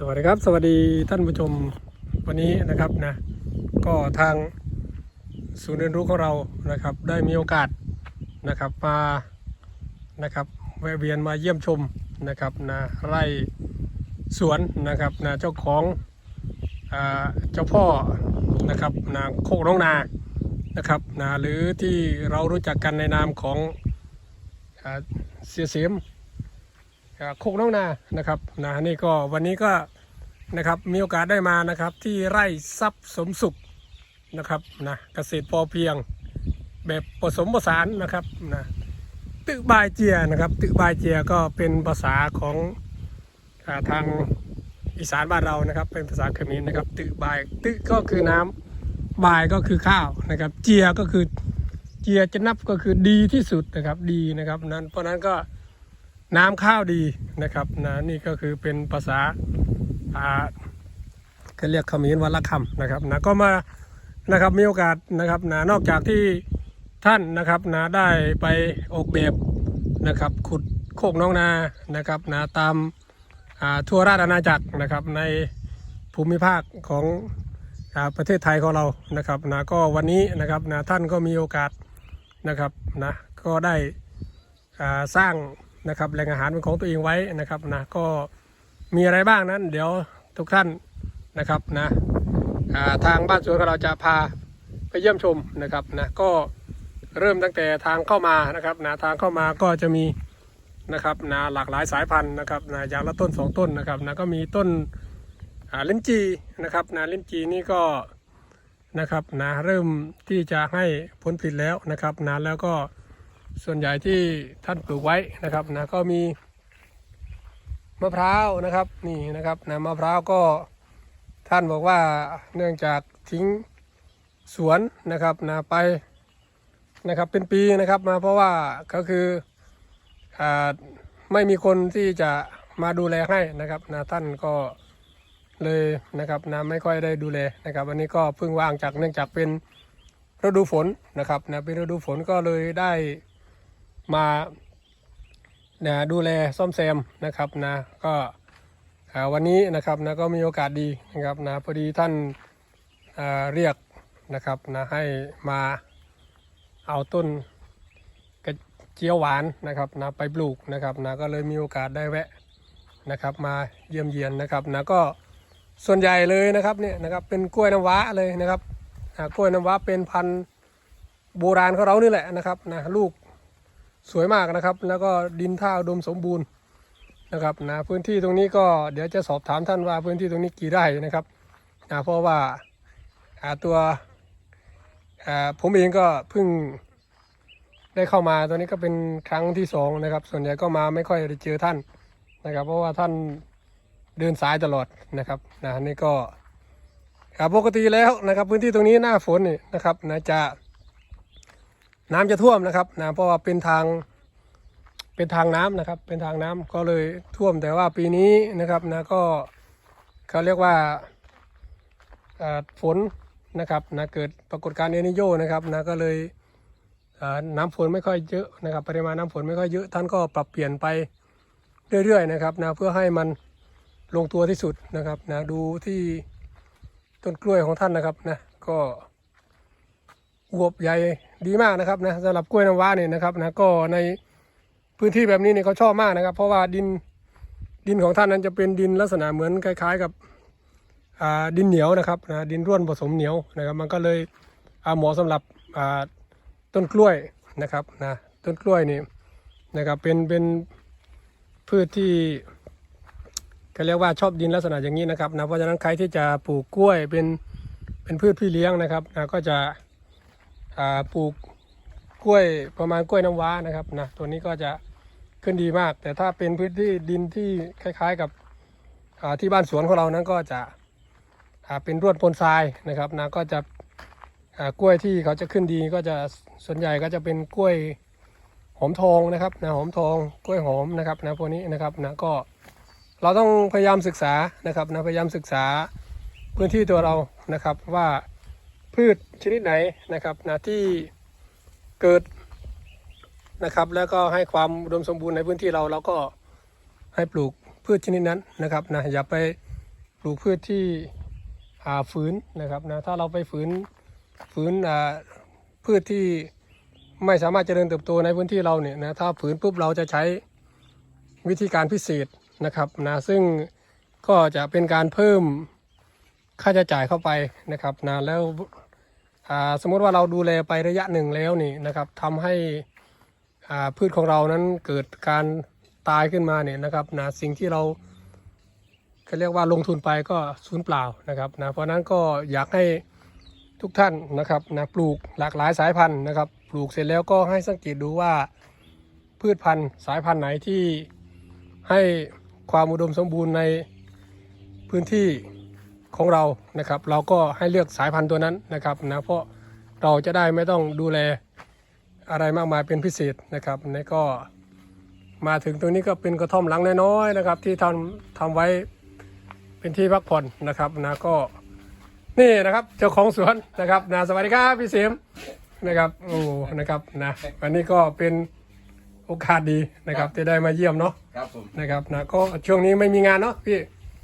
สวัสดีครับ สวัสดีท่านผู้ชมวันนี้นะครับนะก็ทางศูนย์เรียนรู้ของเรานะครับ ได้มีโอกาสนะครับมานะครับแวะเวียนมาเยี่ยมชมนะครับนะไร่สวนนะครับนะเจ้าของเจ้าพ่อนะครับนะโคกน้องนานะครับนะหรือที่เรารู้จักกันในนามของเสียเสียม โคกน้องนานะครับนะนี่ก็วันนี้ก็นะครับมีโอกาสได้มานะครับที่ไร่ทรัพย์สมสุขนะครับนะเกษตรพอเพียงแบบผสมผสานนะครับนะตึบายเจียนะครับตึบายเจียก็เป็นภาษาของอาทางอีสานบ้านเรานะครับ เป็นภาษาเขมรนะครับตึบายตึก็คือน้ำบายก็คือข้าวนะครับ เจียก็คือเจียจะนับก็คือดีที่สุดนะครับดีนะครับนั้นเพราะนั้นก็ น้ำข้าวดีนะครับนะนี่ก็คือเป็นภาษาอ่าเขาเรียกคำนี้วันละคำนะครับนะก็มานะครับมีโอกาสนะครับนะนอกจากที่ท่านนะครับนะได้ไปออกแบบนะครับขุดโคกน้องนานะครับนะตามอ่าทั่วราชอาณาจักรนะครับในภูมิภาคของอาประเทศไทยของเรานะครับนะก็วันนี้นะครับนะท่านก็มีโอกาสนะครับนะก็ได้อ่าสร้าง นะครับแหล่งอาหารเป็นของตัวเองไว้นะครับนะก็มีอะไรบ้างนั้น เดี๋ยวทุกท่านนะครับนะทางบ้านสวนของเราจะพาไปเยี่ยมชมนะครับนะก็เริ่มตั้งแต่ทางเข้ามานะครับนะทางเข้ามาก็จะมีนะครับนะหลากหลายสายพันธุ์นะครับนะอย่างละต้นสองต้นนะครับนะก็มีต้นลิ้นจีนะครับนะลิ้นจีนี่ก็นะครับนะเริ่มที่จะให้ผลผลิตแล้วนะครับนะแล้วก็ ส่วนใหญ่ที่ท่านปลูกไว้นะครับนะก็มีมะพร้าวนะครับนี่นะครับนะมะพร้าวก็ท่านบอกว่าเนื่องจากทิ้งสวนนะครับนะไปนะครับเป็นปีนะครับมาเพราะว่าก็คืออ่าไม่มีคนที่จะมาดูแลให้นะครับนะท่านก็เลยนะครับนะไม่ค่อยได้ดูแลนะครับวันนี้ก็เพิ่งว่างจากเนื่องจากเป็นฤดูฝนนะครับนะเป็นฤดูฝนก็เลยได้ มานะดูแลซ่อมแซมนะครับนะก็วันนี้นะครับนะก็มีโอกาสดีนะครับนะพอดีท่านอ่าเรียกนะครับนะให้มาเอาต้นกระเจียวหวานนะครับนะไปปลูกนะครับนะก็เลยมีโอกาสได้แวะนะครับ มาเยี่ยมเยียนนะครับนะก็ส่วนใหญ่เลยนะครับเนี่ยนะครับเป็นกล้วยน้ำว้าเลยนะครับอ่ากล้วยน้ำว้าเป็นพันธุ์โบราณของเรานี่แหละนะครับนะลูก สวยมากนะครับ แล้วก็ดินท่าอุดมสมบูรณ์นะครับนะพื้นที่ตรงนี้ก็เดี๋ยวจะสอบถามท่านว่าพื้นที่ตรงนี้กี่ไร่นะครับนะเพราะว่าตัวผมเองก็เพิ่งได้เข้ามาตัวนี้ก็เป็นครั้งที่สองนะครับ ส่วนใหญ่ก็มาไม่ค่อยได้เจอท่านนะครับ เพราะว่าท่านเดินสายตลอดนะครับนะนี่ก็ปกติแล้วนะครับ พื้นที่ตรงนี้หน้าฝนนี่นะครับนะจะ น้ำจะท่วมนะครับนะเพราะว่าเป็นทางเป็นทางน้ำนะครับ เป็นทางน้ำก็เลยท่วมแต่ว่าปีนี้นะครับนะก็เขาเรียกว่าฝนนะครับนะเกิดปรากฏการณ์เอนิโยนะครับนะก็เลยน้ำฝนไม่ค่อยเยอะนะครับปริมาณน้ำฝนไม่ค่อยเยอะท่านก็ปรับเปลี่ยนไปเรื่อยๆนะครับนะเพื่อให้มันลงตัวที่สุดนะครับนะดูที่ต้นกล้วยของท่านนะครับนะก็ อวบใหญ่ดีมากนะครับนะสำหรับกล้วยน้ำว้าเนี่ยนะครับนะก็ในพื้นที่แบบนี้เนี่ยเขาชอบมากนะครับ เพราะว่าดินดินของท่านนั้นจะเป็นดินลักษณะเหมือนคล้าย ๆกับดินเหนียวนะครับนะดินร่วนผสมเหนียวนะครับ มันก็เลยเหมาะสำหรับต้นกล้วยนะครับนะต้นกล้วยนี่นะครับเป็นเป็นพืชที่เขาเรียกว่าชอบดินลักษณะอย่างนี้นะครับนะเพราะฉะนั้นใครที่จะปลูกกล้วยเป็นเป็นพืชพี่เลี้ยงนะครับนะก็จะ ปลูกกล้วยประมาณกล้วยน้ำว้านะครับนะตัวนี้ก็จะขึ้นดีมาก แต่ถ้าเป็นพื้นที่ดินที่คล้าย ๆกับที่บ้านสวนของเรานั้นก็จะเป็นรวดปนทรายนะครับนะก็จะกล้วยที่เขาจะขึ้นดีก็จะส่วนใหญ่ก็จะเป็นกล้วยหอมทองนะครับนะหอมทองกล้วยหอมนะครับนะพวกนี้นะครับนะก็เราต้องพยายามศึกษานะครับนะพยายามศึกษาพื้นที่ตัวเรานะครับว่า พืชชนิดไหนนะครับนะที่เกิดนะครับ แล้วก็ให้ความอุดมสมบูรณ์ในพื้นที่เราเราก็ให้ปลูกพืชชนิดนั้นนะครับนะอย่าไปปลูกพืชที่อ่าฝืนนะครับนะถ้าเราไปฝืนฝืนพืชที่ไม่สามารถเจริญเติบโตในพื้นที่เราเนี่ยนะถ้าฝืนปุ๊บเราจะใช้วิธีการพิเศษนะครับนะซึ่งก็จะเป็นการเพิ่มค่าใช้จ่ายเข้าไปนะครับนะแล้ว สมมติว่าเราดูแลไประยะหนึ่งแล้วนี่นะครับทำให้พืชของเรานั้นเกิดการตายขึ้นมาเนี่ยนะครับนะสิ่งที่เราก็เรียกว่าลงทุนไปก็สูญเปล่านะครับนะเพราะฉะนั้นก็อยากให้ทุกท่านนะครับนะปลูกหลากหลายสายพันธุ์นะครับ ปลูกเสร็จแล้วก็ให้สังเกตดูว่าพืชพันธุ์สายพันธุ์ไหนที่ให้ความอุดมสมบูรณ์ในพื้นที่ ของเรานะครับ เราก็ให้เลือกสายพันธุ์ตัวนั้นนะครับนะเพราะเราจะได้ไม่ต้องดูแลอะไรมากมายเป็นพิเศษนะครับนี่ก็มาถึงตรงนี้ก็เป็นกระท่อมหลังน้อยๆนะครับ ที่ทำทำไว้เป็นที่พักผ่อนนะครับนะก็นี่นะครับเจ้าของสวนนะครับนะสวัสดีครับพี่เสียมนะครับโอ้นะครับนะวันนี้ก็เป็นโอกาสดีนะครับที่ได้มาเยี่ยมเนาะครับผมนะครับนะก็ช่วงนี้ไม่มีงานเนาะพี่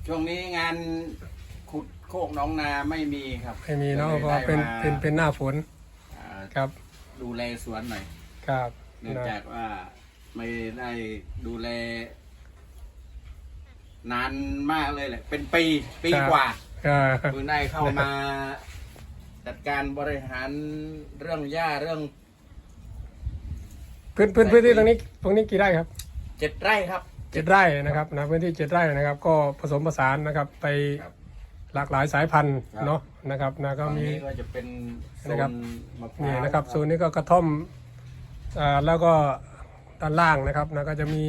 ช่วงนี้งานขุด โคกหน้องนาไม่มีครับไม่มีเนาะก็เพลยราะว่าเป็นได้มาเป็นเป็นหน้าฝนอ่าครับดูแลสวนหน่อย ครับเนื่องนะจากว่าไม่ได้ดูแล นานมากเลยแหละ เป็นปีปีกว่าอ่า เพิ่งได้เข้ามา จัดการบริหารเรื่องหญ้าเรื่องพื้นพื้นพื้นที่ตรงนี้ตรงนี้กี่ไร่ครับเจ็ดไร่ครับ เจ็ดไร่นะครับนะพื้นที่เจ็ดไร่นะครับ ก็ผสมผสานนะครับ ไปครับ หลากหลายสายพันธุ์ครับเนาะนะครับนะตก็อนมีนี้ก็จะเป็นโซนะครับนมะพร้าวนี่นะครับโซนนี้ก็กระท่อมอ่าแล้วก็ด้านล่างนะครับนะก็จะมี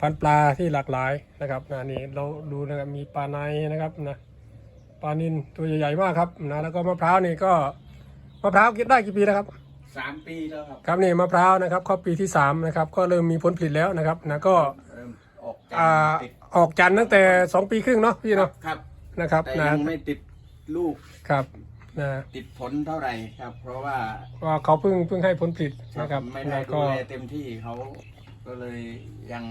พันธุ์ปลาที่หลากหลายนะครับนะนี่เราดูนะครับมีปลาในนะครับนะปลานินตัวใหญ่ๆมากครับนะแล้วก็มะพร้าวนี่ก็มะพร้าวกินได้กี่ปีนะครับสามปีแล้วครับครับนี่มะพร้าวนะครับเข้าปีที่สามนะครับก็เริ่มมีผลผลิตแล้วนะครับนะก็เริ่มออกจากอ่าติดออกจันทร์ตั้งแต่สองปีครึ่งเนาะพี่เนาะครับ นะครับแต่นะยังไม่ติดลูกครับนะติดผลเท่าไหร่ครับ เพราะว่าก็เขาเพิ่งเพิ่งให้ผลผลิตนะครับไม่ได้แล้วดูก็แลเต็มที่เขาก็เลยยัง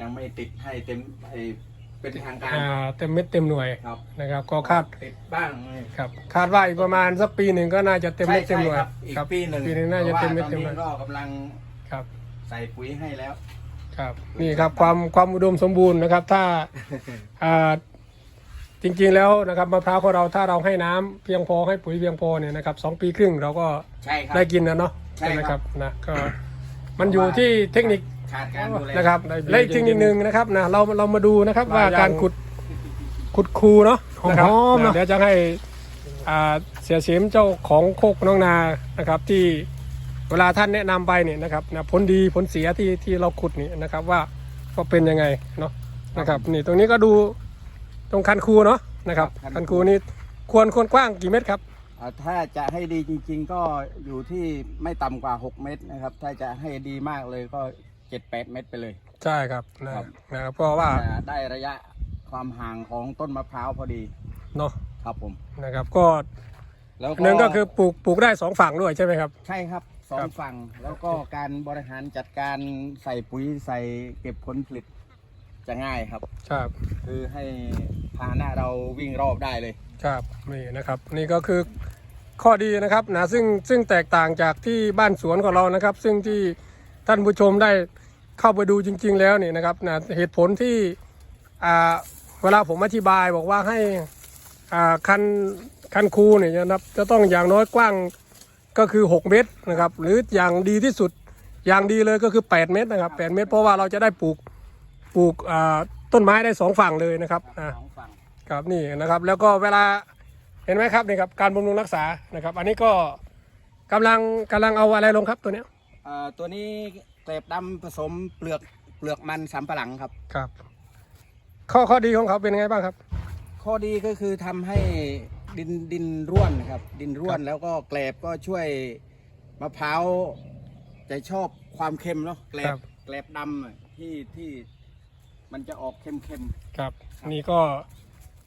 ยังไม่ติดให้เต็มไอเป็นทางการอ่าเต็มเม็ดเต็มหน่วยครับนะครับ ก็คาดติดบ้างครับ คาดว่าอีกประมาณสักปีหนึ่งก็น่าจะเต็มใช่เม็ดเต็มใช่หน่วยครับอีกครับปีหนึ่งปีหนึ่งน่าจะเต็มเม็ดเต็มหพน่วยราะว่าตอนนี้ก็กำลังครับ ใส่ปุ๋ยให้แล้ว ครับนี่ครับความความอุดมสมบูรณ์นะครับ ถ้า อ่า จริงๆแล้วนะครับมะพร้าวของเราถ้าเราให้น้ำเพียงพอให้ปุ๋ยเพียงพอเนี่ยนะครับสองปีครึ่งเราก็ใช่ครับ ได้กินนะเนาะใช่ไหมคครัรับ บนะก็มันอยู่ที่เทคนิคขาดการดูแลนะครับและอีกเทคนิคหนึ่งนะครับนะเราเรามาดูนะครับว่าการขุดขุดคูเนาะนะครับหอมๆเนอะ เดี๋ยวจะให้อ่าเสียเสียมเจ้าของโคกน้องนานะครับ ที่เวลาท่านแนะนำไปเนี่ยนะครับนะผลดีผลเสียที่ที่เราขุดนี่นะครับว่าก็เป็นยังไงเนาะนะครับนี่ตรงนี้ก็ดู ตรงคันคูเนาะนะครับคันคูนี่ควรควรกว้างกี่เมตรครับ อ่าถ้าจะให้ดีจริง ๆ ก็อยู่ที่ไม่ต่ำกว่า 6 เมตรนะครับ ถ้าจะให้ดีมากเลยก็7-8เมตรไปเลย ใช่ครับนะครับ นะครับเพราะว่าจะได้ระยะความห่างของต้นมะพร้าวพอดีเนาะครับผม นะครับ ก็แล้วหนึ่งก็คือปลูกปลูกได้สองฝั่งด้วยใช่ไหมครับ ใช่ครับสอครังบ ฝั่งแล้วก็การบริหารจัดการใส่ปุ๋ยใส่เก็บผลผลิต จะง่ายครับ ครับ คือให้พาหนะเราวิ่งรอบได้เลย ครับนี่นะครับ นี่ก็คือข้อดีนะครับนะซึ่งซึ่งแตกต่างจากที่บ้านสวนของเรานะครับ ซึ่งที่ท่านผู้ชมได้เข้าไปดูจริง ๆ แล้วนี่นะครับนะเหตุผลที่อ่าเวลาผมอธิบายบอกว่าให้อ่าคันคันคูเนี่ยนะครับจะต้องอย่างน้อยกว้างก็คือ 6 เมตรนะครับ หรืออย่างดีที่สุดอย่างดีเลยก็คือ 8 เมตรนะครับ 8 เมตร เพราะว่าเราจะได้ปลูก ปลูกอ่าต้นไม้ได้สองฝั่งเลยนะครับอ่าสองฝั่งครับนี่นะครับแล้วก็เวลาเห็นไหมครับนี่ครับการบำรุงรักษานะครับ อันนี้ก็กำลังกำลังเอาอะไรลงครับตัวเนี้ยเอ่อตัวนี้เกล็บดำผสมเปลือกเปลือกมันสำปะหลังครับ ครับ ข้อข้อดีของเขาเป็นไงบ้างครับ ข้อดีก็คือทำให้ดินดินร่วนครับ ดินร่วนครับแล้วก็เกลบก็ช่วยมะพร้าวจะชอบความเค็มเนาะเกลบเกลบดำอะที่ที่ มันจะออกเค็มเค็มครับ นี่ก็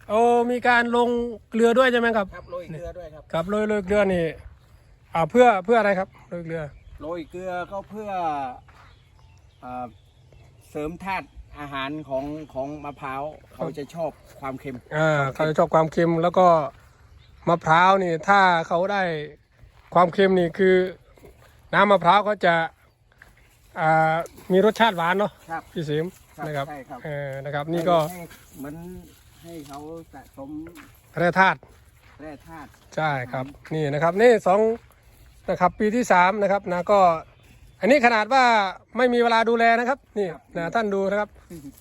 โอ้มีการลงเกลือด้วยใช่ไหมครับ ๆครับโรยเกลือด้วยครับครับโรยโรยเกลือนี่อ่าเพื่อเพื่ออะไรครับโรยเกลือโรยเกลือก็เพื่อเอ่อเสริมธาตุอาหารของของมะพร้าวเขาจะชอบความเค็ม อ่าเขาจะชอบความเค็มแล้วก็มะพร้าวนี่ถ้าเขาได้ความเค็มนี่คือ น้ำมะพร้าวก็จะอ่ามีรสชาติหวานเนาะครับ พี่สิมครับ นะครับใช่ครับ เออนะครับนี่ก็ให้เหมือนให้เขาสะสมแร่ธาตุแร่ธาตุ ใช่ครับนี่นะครับนี่สองนะครับปีที่สามนะครับนะก็ อันนี้ขนาดว่าไม่มีเวลาดูแลนะครับ นี่นะท่านดูนะครับ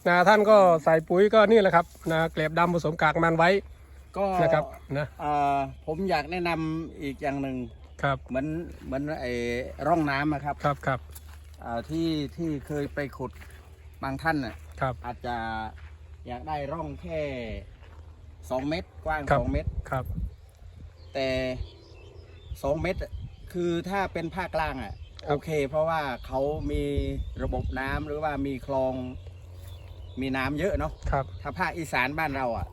นะท่านก็ใส่ปุ๋ยก็นี่แหละครับนะเกล็บดำผสมกากมันไว้ก็นะครับนะเอ่อผมอยากแนะนำอีกอย่างหนึ่งครับเหมือนเหมือนไอ้ร่องน้ำอะครับครับครับอ่าที่ที่เคยไปขุด บางท่านน่ะครับอาจจะอยากได้ร่องแค่สองเมตร กว้างครับ สองเมตร ครับแต่สองเมตรอะคือถ้าเป็นภาคกลางอะโอเค เพราะว่าเขามีระบบน้ำหรือว่ามีคลองมีน้ำเยอะเนาะครับถ้าภาคอีสานบ้านเราอะ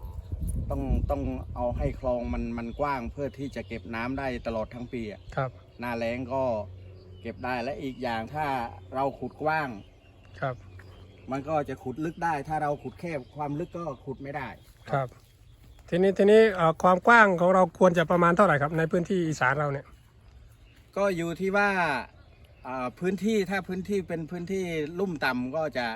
ต้องต้องเอาให้คลองมันมันกว้างเพื่อที่จะเก็บน้ำได้ตลอดทั้งปีอะครับหน้าแล้งก็เก็บได้และอีกอย่างถ้าเราขุดกว้าง ครับ มันก็จะขุดลึกได้ ถ้าเราขุดแคบความลึกก็ขุดไม่ได้ ครับ ทีนี้ทีนี้เอ่อความกว้างของเราควรจะประมาณเท่าไหร่ครับ ในพื้นที่อีสานเราเนี่ย ก็อยู่ที่ว่าอ่าพื้นที่ถ้าพื้นที่เป็นพื้นที่ลุ่มต่ำก็จะ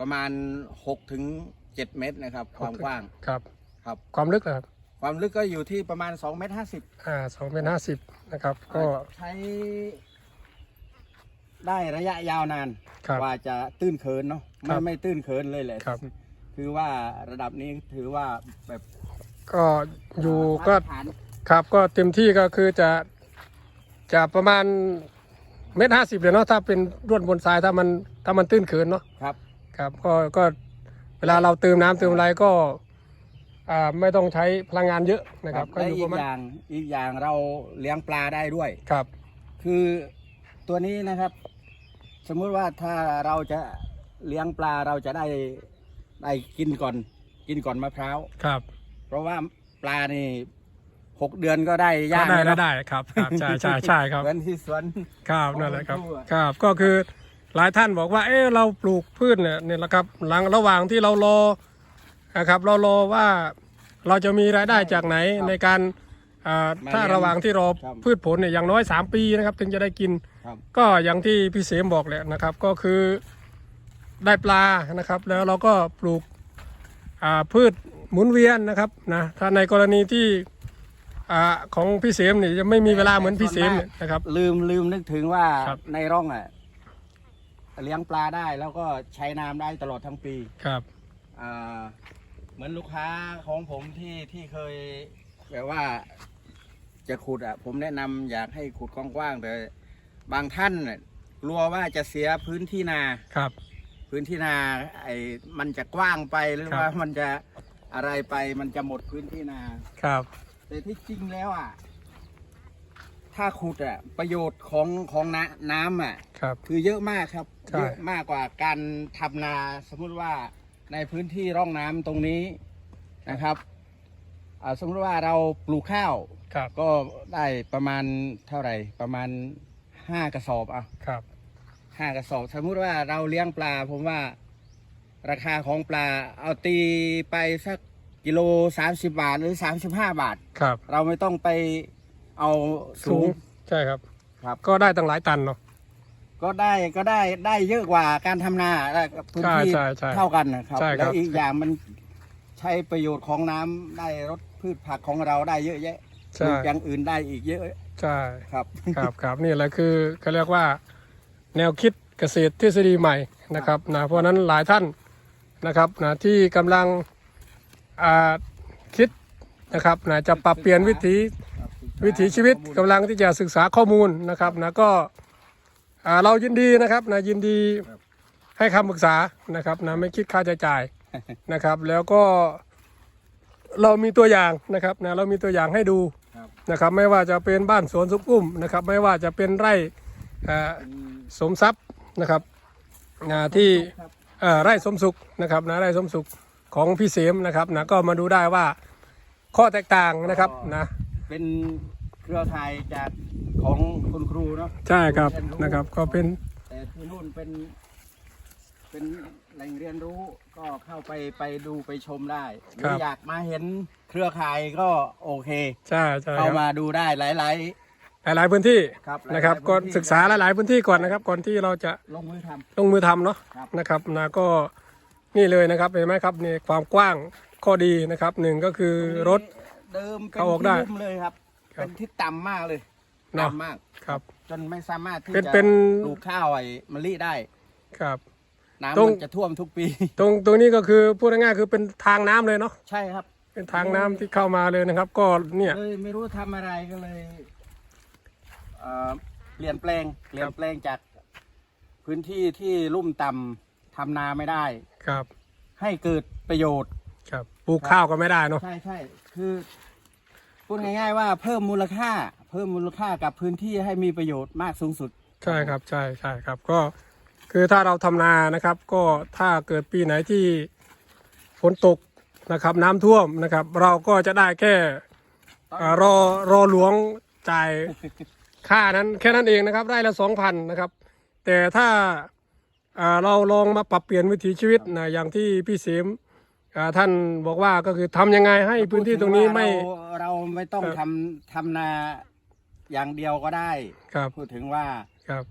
ประมาณ6ถึง7เมตรนะครับความกว้างครับ ครับ ความลึกนะครับความลึกก็อยู่ที่ประมาณ2เมตร50 อ่าสองเมตรห้าสิบนะครับ ก็ใช้ ได้ระยะยาวนานครับกว่าจะตื้นเขินเนาะครัไม่บ ไม่ตื้นเขินเลยแหละครับ คือว่าระดับนี้ถือว่าแบบก็อยู่ก็มาตรฐานครับก็เต็มที่ก็คือจะจะประมาณเมตรห้าสิบเลยเนาะถ้าเป็นร่วนบนทรายถ้ามันถ้ามันตื้นเขินเนาะครับ ครับก็ก็เวลาเราเติมน้ำเติมอะไรก็อ่าไม่ต้องใช้พลังงานเยอะนะครับ ก็และอยู่อีประกมาณอย่างอีกอย่างเราเลี้ยงปลาได้ด้วย ครับ คือ ตัวนี้นะครับ สมมุติว่าถ้าเราจะเลี้ยงปลาเราจะได้ได้กินก่อน กินก่อนมะพร้าวครับ เพราะว่าปลานี่หกเดือนก็ได้ย่างได้แล้วได้เนอะได้ครับครับใช่ใช่ใช่ครับเหมือนที่สวนครับนั่นแหละครับของคุณครูอะครับก็คือหลายท่านบอกว่า เออเราปลูกพืชเนี่ยเนี่ยแหละครับหลังระหว่างที่เรารอนะครับ เรารอว่าเราจะมีรายได้จากไหนในการอ่าถ้าระหว่างที่รอพืชผลเนี่ยอย่างน้อย 3 ปีนะครับ ถึงจะได้กิน ครับก็อย่างที่พี่เสมบอกแหละนะครับ ก็คือได้ปลานะครับ แล้วเราก็ปลูกอ่าพืชหมุนเวียนนะครับนะถ้าในกรณีที่อ่าของพี่เสมเนี่ยจะไม่มีเวลาเหมือนพี่เสมเนี่ยนะครับ ลืมลืมนึกถึงว่าครับในร่องอะเลี้ยงปลาได้แล้วก็ใช้น้ำได้ตลอดทั้งปีครับอ่าเหมือนลูกค้าของผมที่ที่เคยแบบว่าจะขุดอะ ผมแนะนำอยากให้ขุดกว้างๆแต่ บางท่านน่ะกลัวว่าจะเสียพื้นที่นา ครับ พื้นที่นาไอ้มันจะกว้างไปหรือครับ ว่ามันจะอะไรไปมันจะหมดพื้นที่นา ครับ แต่ที่จริงแล้วอะ ถ้าขุดอะ ประโยชน์ของของน้ำน้ำอะ ครับ คือเยอะมากครับ ใช่ เยอะมากกว่าการทำนา สมมุติว่าในพื้นที่ร่องน้ำตรงนี้นะครับอ่าสมมติว่าเราปลูกข้าว ครับ ก็ได้ประมาณเท่าไหร่ ประมาณ ห้ากระสอบอะครับห้ากระสอบ สมมุติว่าเราเลี้ยงปลา ผมว่า ราคาของปลาเอาตีไปสักกิโลสามสิบาทหรือสามสิบห้าบาท ครับ เราไม่ต้องไปเอาสูสูงง ใช่ครับ ครับ ก็ได้ตั้งหลายตันเนาะ ก็ได้ก็ได้ได้เยอะกว่าการทำนาได้กับพื้นที่ใช่ใช่ใช่เท่ากันนะครับ ใช่ครับ แล้วอีกอย่างมันใช้ประโยชน์ของน้ำได้รดพืชผักของเราได้เยอะแยะปใช่ลูกอย่างอื่นได้อีกเยอะ ใช่ครับครับครับนี่แหละคือเขาเรียกว่าแนวคิดเกษตรทฤษฎีใหม่นะครับนะเพราะฉะนั้นหลายท่านนะครับนะที่กำลังอ่าคิดนะครับนะจะปรับเปลี่ยนวิถีวิถีชีวิตกำลังที่จะศึกษาข้อมูลนะครับนะก็อ่าเรายินดีนะครับนะยินดีให้คำปรึกษานะครับนะไม่คิดค่าใช้จ่ายนะครับ แล้วก็เรามีตัวอย่างนะครับนะเรามีตัวอย่างให้ดูครับ นะครับไม่ว่าจะเป็นบ้านสวนสุกุ้มนะครับไม่ว่าจะเป็นไร่อ่าสมทรัพย์นะครับอ่าที่ครับเอ่อไร่สมสุขนะครับนะไร่สมสุขของพี่เสมนะครับนะก็มาดูได้ว่าข้อแตกต่างนะครับนะเป็นเครือข่ายจากของคุณครูเนาะใช่ครับเรียนรู้นะครับก็เป็นแต่ที่นู่นเป็นเป็น แหล่งเรียนรู้ก็เข้าไปไปดูไปชมได้หครัรือบอยากมาเห็นเครือข่ายก็โอเค ใช่ใช่คเข้ารับมาดูได้หลายหลายๆพื้นที่ครับหลายๆนะครับพื้นที่ก็ศึกษาหลายๆพื้นที่ก่อนนะครับ ก่อนที่เราจะๆลงมือทำ ลงมือทำเนาะครับ นะครับนะก็นี่เลยนะครับเห็นไหมครับนี่ความกว้างข้อดีนะครับหนึ่งก็คือรถ เดิมเป็นเข้าออกได้ที่ลุ่มเลยครับ ครับเป็นที่ต่ำมากเลยเนาะต่ำมาก ครับ จนไม่สามารถที่เป็นจะเป็น ปลูกข้าวไอ้มะลิได้ ครับ น้ำตรง มันจะท่วมทุกปี ตรงตรงนี้ก็คือพูดง่ายๆคือเป็นทางน้ำเลยเนาะใช่ครับ เป็นทางน้ำที่เข้ามาเลยนะครับ ก็เนี่ย เลยไม่รู้ทำอะไรก็เลยเอ่อเปลี่ยนแปลงเปลี่ยนแปลงจากพื้นที่ที่ลุ่มต่ำทำนาไม่ได้ ครับให้เกิดประโยชน์ ครับปลูกข้าวก็ไม่ได้เนาะใช่ใช่คือพูดง่าย ๆ ว่าเพิ่มมูลค่า เพิ่มมูลค่ากับพื้นที่ให้มีประโยชน์มากสูงสุด ใช่ครับใช่ใช่ครับ ก็ คือถ้าเราทำนานะครับ ก็ถ้าเกิดปีไหนที่ฝนตกนะครับน้ำท่วมนะครับ เราก็จะได้แค่อ่ารอรอหลวงจ่ายค่านั้นแค่นั้นเองนะครับได้ละสองพันนะครับ แต่ถ้าอ่าเราลองมาปรับเปลี่ยนวิถีชีวิตนะอย่างที่พี่เสมอ่าท่านบอกว่าก็คือทำยังไงให้พื้นที่ตรงนี้ไม่เราเราไม่ต้องครับทำทำนาอย่างเดียวก็ได้ครับพูดถึงว่าครับ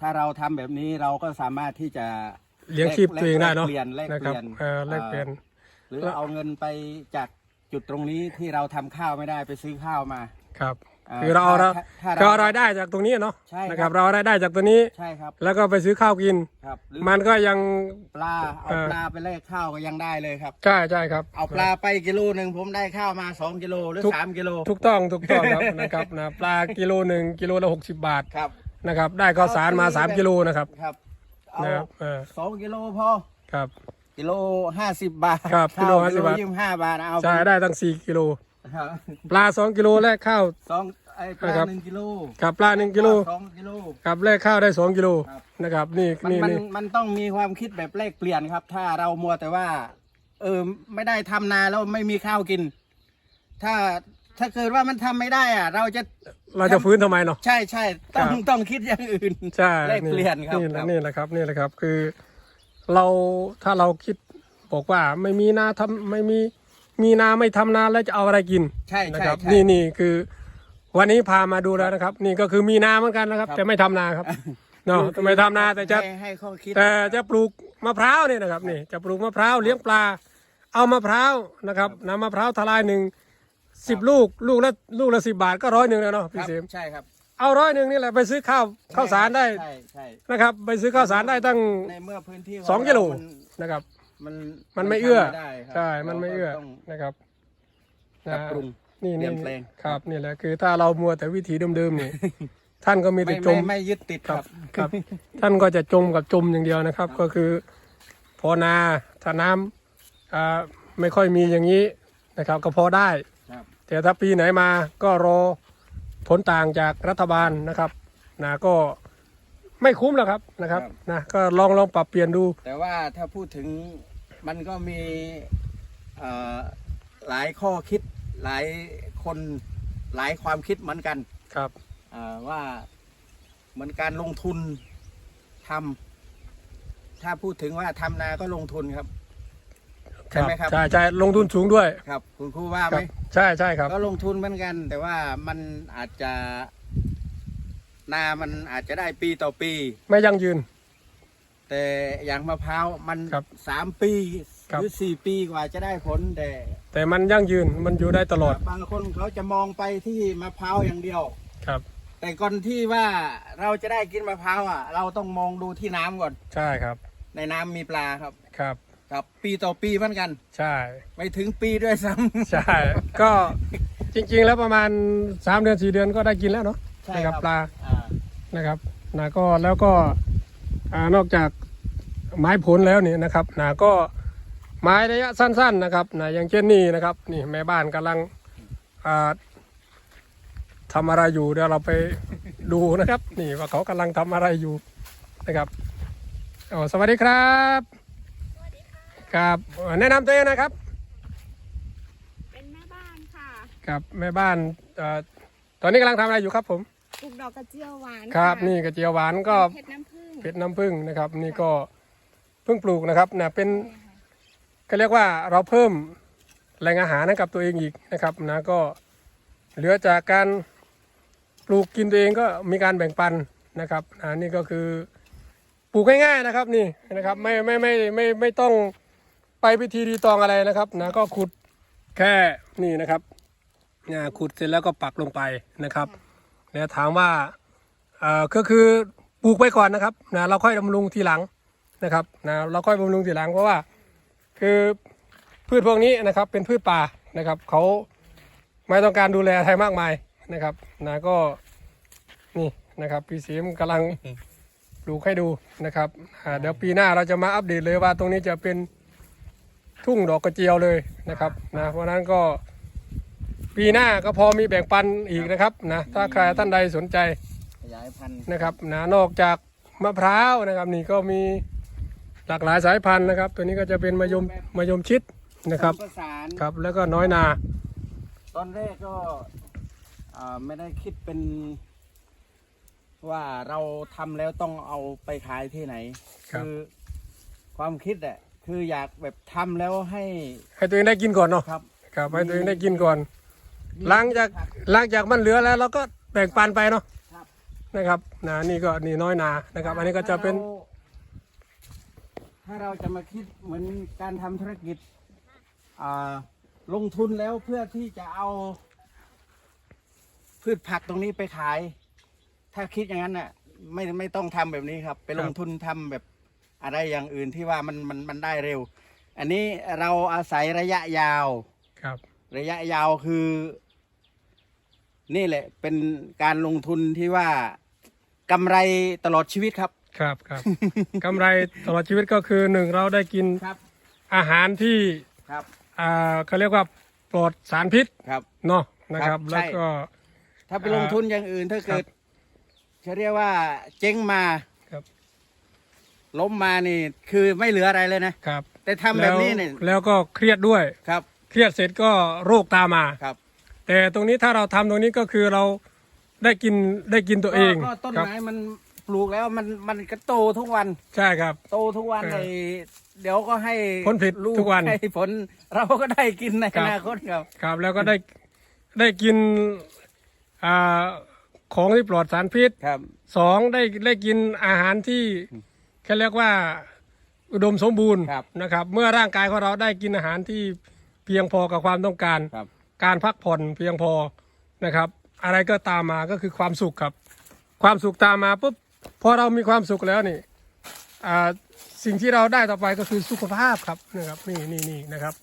ถ้าเราทำแบบนี้เราก็สามารถที่จะเลี้ยงชีพตัวเองได้เนาะแลกเปลี่ยนแลกนะเปครับลี่ยนเออแลกเปลี่ยนหรือเอาเงินไปจากจุดตรงนี้ที่เราทำข้าวไม่ได้ไปซื้อข้าวมา ครับ อ่าคือเราเอาเราถ้าถ้าเราเราเอารายได้จากตรงนี้เนาะใช่ครับ นะครับ เราเอารายได้จากตัวนี้ ใช่ครับแล้วก็ไปซื้อข้าวกิน ครับหรือมันก็ยัง ปลาเอาเออปลาไปแลกข้าวก็ยังได้เลยครับ ใช่ใช่ครับ เอาปลาไปกิโลหนึ่งผมได้ข้าวมาสองกิโลหรือทุก สามกิโลถูกต้องถูกต้องครับ นะครับนะปลากิโลหนึ่งกิโลละหกสิบบาท ครับ นะครับ ได้ข้าวสารมาเอาสามแบบกิโลนะครับ ครับเอานะครับเออ สองกิโลพอครับ กิโลห้าสิบบาทครับกิโลข้ว50บาท ยี่สิบห้าบาทเอาใช่ได้ตั้งสี่กิโลครับปลาสองกิโลแลกข้าว สองไอ้ปลานะครับ หนึ่งกิโลกับปลาหนึ่งกิโลสองกิโลกับแลกข้าวได้สองกิโลครับ นะครับ นี่มันนี่มันนี่มันต้องมีความคิดแบบแลกเปลี่ยนครับ ถ้าเรามัวแต่ว่า เออไม่ได้ทำนาแล้วไม่มีข้าวกิน ถ้าถ้าเกิดว่ามันทำไม่ได้อะเราจะ เราจะฟื้นทำไมเนาะ ใช่ใช่ต้องครับ ต้องคิดอย่างอื่น ใช่แลกเปลี่ยนครับนี่แหครัละบนี่แหละครับนี่แหละครับ คือ เราถ้าเราคิดบอกว่าไม่มีนาทำไม่มีมีนาไม่ทำนาแล้วจะเอาอะไรกินใช่นะใช่ครับ ใช่ นี่นี่คือ วันนี้พามาดูแล้วนะครับ นี่ก็คือมีนาเหมือนกันนะครับ ครับ แต่ไม่ทำนาครับเนาะไม่ทำนาแต่จะ ให้ให้ข้อคิด แต่จะปลูกมะพร้าวเนี่ยนะครับนี่จะปลูกมะพร้าวเลี้ยงปลา เอามะพร้าวนะครับน้ำมะพร้าวทลายหนึ่ง สิบลูกลูกละลูกละสิบบาทก็ร้อยหนึ่งแล้วเนาะคพี่รับเสมใช่ครับเอาร้อยหนึ่งนี่แหละไปซื้อข้าวข้าวสารได้ใช่ใช่นะครับ ไปซื้อข้าวสารได้ตั้ง ในเมื่อพื้นที่ขสองกิโลเรามันนะครับ มันมันไม่เอื้อทำด้ครับใช่ มันไม่เอื้อราก็ต้องนะครับปรับปรุงนี่เปลี่นี่ยนแปลง ครับนี่แหละคือถ้าเรามัวแต่วิถีเดิมๆนี่ ท่านก็มีไม่แต่จไม่ม ไม่ยึดติดคครัรับ บครับ ท่านก็จะจมกับจมอย่างเดียวนะครับ ก็คือพอนาถ้าน้ำอ่าไม่ค่อยมีอย่างนี้นะครับ ก็พอได้ครับ แต่ถ้าปีไหนมาก็รอผลต่างจากรัฐบาลนะครับนะก็ไม่คุ้มหรอกครับนะครับ นะก็ลองลองปรับเปลี่ยนดู แต่ว่าถ้าพูดถึงมันก็มีเอ่อหลายข้อคิดหลายคนหลายความคิดเหมือนกันครับเอ่อว่าเหมือนการลงทุนทำถ้าพูดถึงว่าทำนาก็ลงทุนครับ ใช่ไหมครับ ใช่ใช่ลงทุนสูงด้วยครับ คุณครูว่าคไหมรับใช่ใช่ครับ ก็ลงทุนเหมือนกัน แต่ว่ามันอาจจะนามันอาจจะได้ปีต่อปี ไม่ยั่งยืน แต่อย่างมะพร้าวมันครับสามปีครับหรือสี่ปีกว่าจะได้ผลแต่แต่มันยั่งยืนมันอยู่ได้ตลอดบางคนเขาจะมองไปที่มะพร้าวอย่างเดียว ครับ แต่ก่อนที่ว่าเราจะได้กินมะพร้าวอะ เราต้องมองดูที่น้ำก่อน ใช่ครับในน้ำมีปลาครับ ครับ ครับปีต่อปีเหมือนกัน ใช่ ไม่ถึงปีด้วยซ้ำ ใช่ ก็จริงๆแล้วประมาณสามเดือนสี่เดือนก็ได้กินแล้วเนาะใช่นะคครัรับบปลาอ่านะครับนะก็แล้วก็อ่านอกจากไม้ผลแล้วเนี่ยนะครับนะก็ไม้ระยะสั้นๆนะครับนะอย่างเช่นนี่นะครับ นี่แม่บ้านกำลังอ่าทำอะไรอยู่เดี๋ยวเราไปดูนะครับ นี่ว่าเขากำลังทำอะไรอยู่นะครับอ๋อสวัสดีครับ ครับแนะนำตัวเองนะครับเป็นแม่บ้านค่ะกับแม่บ้านเอ่อตอนนี้กำลังทำอะไรอยู่ครับผม ปลูกดอกกระเจียวหวานครับะนี่กระเจียวหวานก็เพชรน้ำผึ้งเพชรน้ำผึ้งนะครับ นี่ก็พิ่งปลูกนะครับนะเป็นก็เรียกว่าเราเพิ่มแหล่งอาหารให้กับตัวเองอีกนะครับนะก็เหลือจากการปลูกกินตัวเองก็มีการแบ่งปันนะครับนะนี่ก็คือปลูกง่ายๆนะครับนี่นะครับไม่ไม่ไม่ไม่ไม่ไม่ต้อง ไปพิธีรีตองอะไรนะครับนะก็ขุดแค่นี่นะครับนะขุดเสร็จแล้วก็ปักลงไปนะครับแล้วถามว่าเอ่อก็คือปลูกไปก่อนนะครับนะเราค่อยบำรุงทีหลังนะครับนะเราค่อยบำรุงทีหลังเพราะว่าคือพืชพวกนี้นะครับเป็นพืชป่านะครับเขาไม่ต้องการดูแลอะไรมากมายนะครับนะก็นี่นะครับพี่สีมกำลังปลูกให้ดูนะครับเดี๋ยวปีหน้าเราจะมาอัปเดตเลยว่าตรงนี้จะเป็น ทุ่งดอกกระเจียวเลยนะครับนะเพราะฉะนั้นก็ปีหน้าก็พอมีแบ่งปันอีกนะครับนะถ้าใครท่านใดสนใจขยายพันธุ์นะครับนะนอกจากมะพร้าวนะครับนี่ก็มีหลากหลายสายพันธุ์นะครับ ตัวนี้ก็จะเป็นมะยมมะยมชิดนะครับประสานครับแล้วก็น้อยนา ตอนแรกก็อ่าไม่ได้คิดเป็นว่าเราทำแล้วต้องเอาไปขายที่ไหนครับอความคิดอะ คืออยากแบบทำแล้วให้ให้ตัวเองได้กินก่อนเนาะครับ ครับให้ตัวเองได้กินก่อนหลังจากหลังจากมันเหลือแล้วเราก็แบ่งปันไปเนาะครับ นะครับนะนี่ก็นี่น้อยนานะครับ อันนี้ก็จะเป็นถ้าเราจะมาคิดเหมือนการทำธุรกิจอ่าลงทุนแล้วเพื่อที่จะเอา พืชผักตรงนี้ไปขาย ถ้าคิดอย่างนั้นน่ะ ไม่ไม่ต้องทำแบบนี้ครับ ไปลงทุนทำแบบ อะไรอย่างอื่นที่ว่ามันมันมันได้เร็ว อันนี้เราอาศัยระยะยาว ครับ ระยะยาวคือ นี่แหละ เป็นการลงทุนที่ว่ากำไรตลอดชีวิตครับ ครับครับ กำไรตลอดชีวิตก็คือหนึ่งเราได้กินครับ อาหารที่ครับ อ่าเขาเรียกว่าปลอดสารพิษครับ เนาะนะครับ ครับใช่ แล้วก็ ถ้าไปลงทุนอย่างอื่นถ้าเกิดจะเรียกว่าเจ๊งมาครับ ล้มมานี่คือไม่เหลืออะไรเลยนะ ครับแต่ทำแบบนี้เนี่ยแล้วแล้วก็เครียดด้วย ครับ เครียดเสร็จก็โรคตามมาครับ แต่ตรงนี้ถ้าเราทำตรงนี้ก็คือเราได้กินได้กินตัวเองก็ก็ต้นครับไม้มันปลูกแล้วมันมันก็โตทุกวัน ใช่ครับ โตทุกวันเออไอเดี๋ยวก็ให้ผลผลิตลูทุกวัน ให้ผลเราก็ได้กินในครัอบนาคตครับ ครับแล้วก็ได้ได้กินอ่าของที่ปลอดสารพิษครับ สองได้ได้กินอาหารที่ เขาเรียกว่าอุดมสมบูรณ์ครับนะครับ เมื่อร่างกายของเราได้กินอาหารที่เพียงพอกับความต้องการ ครับ การพักผ่อนเพียงพอนะครับ อะไรก็ตามมาก็คือความสุขครับ ความสุขตามมาปุ๊บพอเรามีความสุขแล้วนี่อ่าสิ่งที่เราได้ต่อไปก็คือสุขภาพครับนะครับนี่นี่นี่นะครับ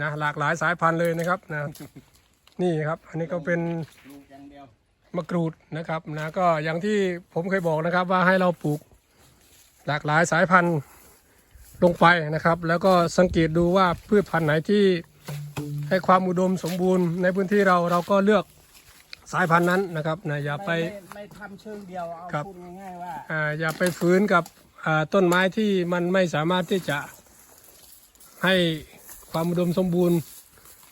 นะหลากหลายสายพันธุ์เลยนะครับนะนี่ครับ อันนี้ก็เป็น ลูกอย่างเดียว มะกรูดนะครับนะก็อย่างที่ผมเคยบอกนะครับว่าให้เราปลูก หลากหลายสายพันธุ์ลงไปนะครับ แล้วก็สังเกตดูว่าพืชพันธุ์ไหนที่ให้ความอุดมสมบูรณ์ในพื้นที่เราเราก็เลือกสายพันธุ์นั้นนะครับนะอย่าไปม่ม่ไม่ทำเชิงเดียวเอาครับ พูดง่ายๆว่าอ่าอย่าไปฝืนกับอ่าต้นไม้ที่มันไม่สามารถที่จะให้ความอุดมสมบูรณ์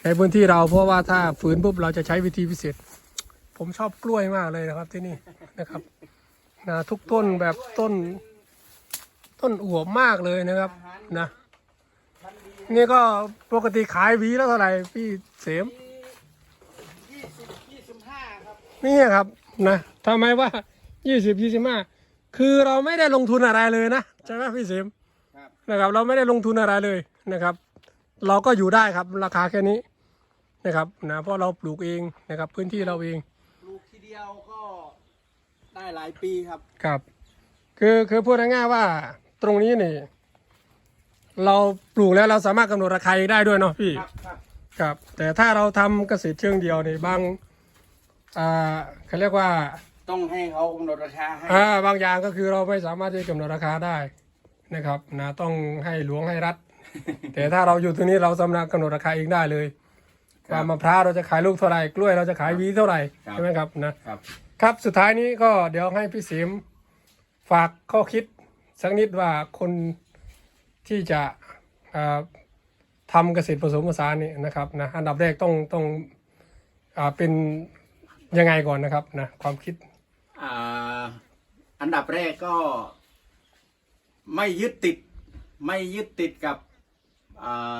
ในพื้นที่เรา เพราะว่าถ้าฝืนปุ๊บเราจะใช้วิธีพิเศษ ผมชอบกล้วยมากเลยนะครับที่นี่นะครับนะทุกต้นแบบต้น ต้นอวบมากเลยนะครับนะนี่ก็ปกติขายหวีแล้วเท่าไหร่พี่เสมยี่สิบยี่สิบห้าครับนี่ครับนะทำไมว่ายี่สิบยี่สิบห้าคือเราไม่ได้ลงทุนอะไรเลยนะใช่ไหมพี่เสมครับนะครับ เราไม่ได้ลงทุนอะไรเลยนะครับ เราก็อยู่ได้ครับราคาแค่นี้นะครับนะเพราะเราปลูกเองนะครับ พื้นที่เราเองปลูกทีเดียวก็ได้หลายปีครับครับ คือคือพูดง่ายๆว่า ตรงนี้นี่เราปลูกแล้วเราสามารถกำหนดราคาเองได้ด้วยเนาะพี่ครับครับครับแต่ถ้าเราทำเกษตรเชิงเดียวนี่บางอ่าเขาเรียกว่าต้องให้เขากำหนดราคาให้อ่าบางอย่างก็คือเราไม่สามารถที่จะกำหนดราคาได้นะครับนะต้องให้หลวงให้รัฐ แต่ถ้าเราอยู่ตรงนี้เราสามารถกำหนดราคาเองได้เลยว่ามะพร้าวเราจะขายลูกเท่าไหร่กล้วยเราจะขายหวีเท่าไหร่ใช่ไหมครับนะ ครับ ครับสุดท้ายนี้ก็เดี๋ยวให้พี่สิมฝากข้อคิด สักนิดว่าคนที่จะอ่าทำเกษตรผสมผสานนี่นะครับนะอันดับแรกต้องต้องอ่าเป็นยังไงก่อนนะครับนะความคิดอ่าอันดับแรกก็ไม่ยึดติดไม่ยึดติดกับอ่า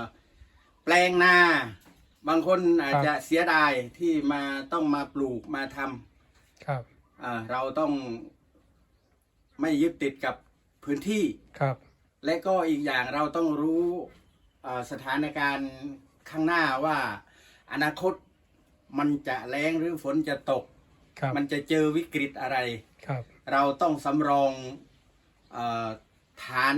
แปลงนา บางคนอาจครับจะเสียดายที่มาต้องมาปลูกมาทครับำอ่าเราต้องไม่ยึดติดกับ พื้นที่ครับ และก็อีกอย่างเราต้องรู้อ่าสถานการณ์ข้างหน้าว่า อนาคตมันจะแรงหรือฝนจะตกครับมันจะเจอวิกฤตอะไรครับเราต้องสำรองเออฐาน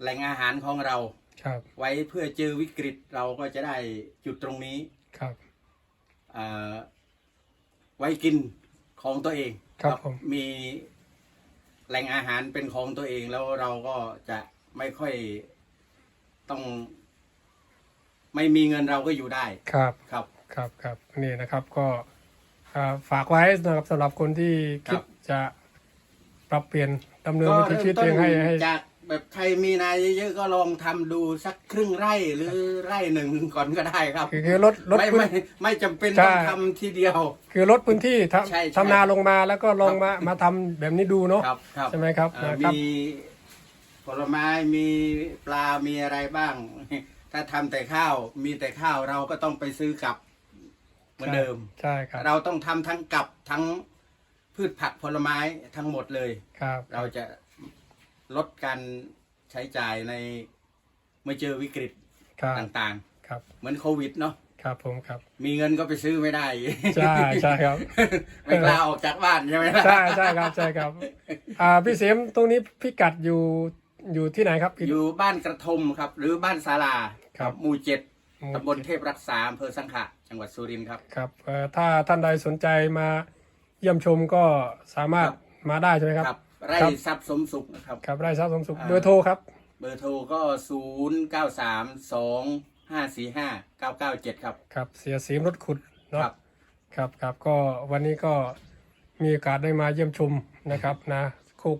แหล่งอาหารของเราครับไว้เพื่อเจอวิกฤตเราก็จะได้จุดตรงนี้ครับเอ่อไว้กินของตัวเองครับผมมี แหล่งอาหารเป็นของตัวเองแล้วเราก็จะไม่ค่อยต้อง ไม่มีเงินเราก็อยู่ได้ครับครับ ครับครับนี่นะครับก็อ่าฝากไว้นะครับสำหรับคนที่คิดครับจะปรับเปลี่ยนดำเนินก็วิถีเริ่มชีวิตต้ตัวนเองให้ให้ จาก แบบใครมีนาเยอะๆก็ลองทำดูสักครึ่งไร่หรือไร่หนึ่งก่อนก็ได้ครับ คือคือลดลดไม่พื้น ไม่ไม่จำเป็นใช่ต้องทำทีเดียว คือลดพื้นที่ทใช่ใช่ำทำนาลงมาแล้วก็ลองมามาทำแบบนี้ดูเนาะครับครับ ใช่ไหมครับเอ่อนะครับ มีผลไม้มีปลามีอะไรบ้าง ถ้าทำแต่ข้าวมีแต่ข้าวเราก็ต้องไปซื้อกลับเหมือนเดิม ใช่ครับเราต้องทำทั้งกับทั้งพืชผักผลไม้ทั้งหมดเลย ครับ เราจะ ลดการใช้จ่ายในเมื่อเจอวิกฤตครับต่างครับ ๆ เหมือนโควิดเนาะครับผมครับ มีเงินก็ไปซื้อไม่ได้ ใช่ใช่ครับ ไม่กล้าออกจากบ้านใช่ไหมล่ะใช่ใช่ครับใช่ครับ อ่าพี่เสียมตรงนี้พิกัดอยู่อยู่ที่ไหนครับพี่ อยู่บ้านกระทมครับ หรือบ้านศาลาครับ หมู่เจ็ดหมู่ตำบลเทพรักษาอำเภอสังขะจังหวัดสุรินทร์ครับ ครับเอ่อถ้าท่านใดสนใจมาเยี่ยมชมก็สามารถครับ มาได้ใช่ไหมครับ ครับ ไร่ครับ ทรัพย์สมสุขนะครับ ครับไร่ทรัพย์สมสุขอ่า เบอร์โทรครับ เบอร์โทรก็ศูนย์เก้าสามสองห้าสี่ห้าเก้าเก้าเจ็ดครับ ครับ เสียสีมรถขุดเนาะครับครับครับก็วันนี้ก็มีโอกาสได้มาเยี่ยมชมนะครับนะคุก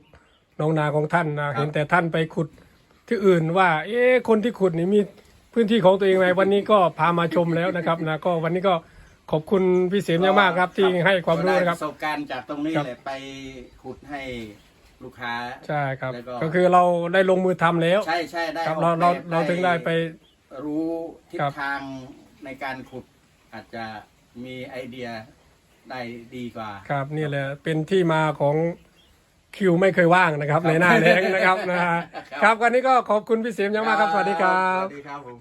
น้องนาของท่านนะเห็นแต่ท่านไปขุดที่อื่นว่า เอ๊ะคนที่ขุดนี่มีพื้นที่ของตัวเองไหมวันนี้ก็พามาชมแล้วนะครับนะก็วันนี้ก็ขอบคุณพี่เสียมมากๆครับที่ให้ความรู้ก็ได้นะครับประสบการณ์จากตรงนี้ครับ เลยไปขุดให้ ลูกค้า ใช่ครับ แล้วก็ ก็คือเราได้ลงมือทำแล้ว ใช่ใช่ได้ครับอเราอกเราแบบเราถึงได้ไป รู้ทิศครับ ทางในการขุดอาจจะมีไอเดียได้ดีกว่า ครับนี่แหละเป็นที่มาของคิวไม่เคยว่างนะครับ ในหน้าแรงนะครับนะฮะครับวันนี้ก็ขอบคุณพี่เสียมยังมากครับสวัสดีครับ สวัสดีครับผม